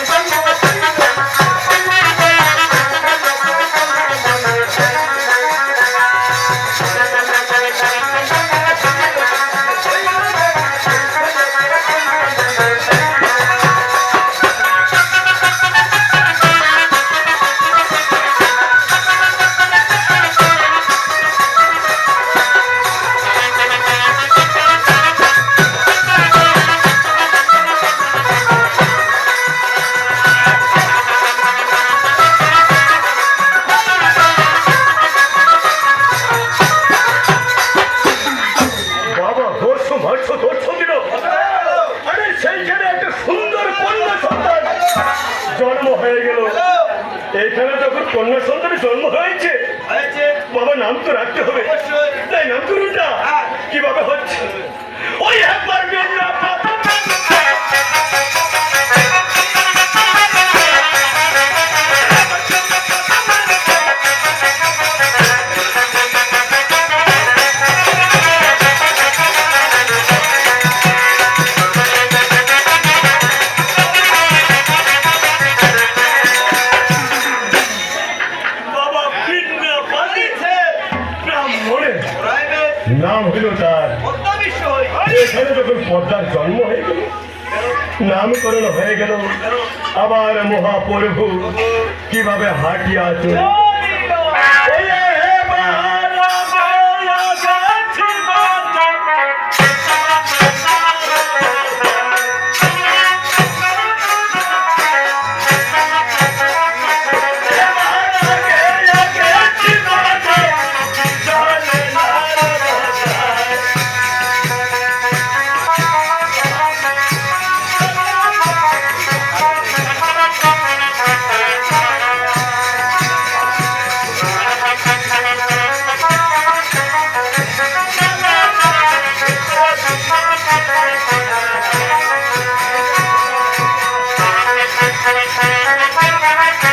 Bye bye. করছ সেইখানে একটা সুন্দর কন্যা সন্তান জন্ম হয়ে গেল। এইখানে যখন কন্যা সন্তানের জন্ম হয়েছে বাবা নাম তো রাখতে হবে। তাই নাম করুন না। হ্যাঁ। ব্রাহ্মণের নাম হইল তার। এখানে যখন পদ্মার জন্ম হয়ে নামকরণ হয়ে গেল, আবার মহাপ্রভু কীভাবে হাঁটিয়া চলে Thank you.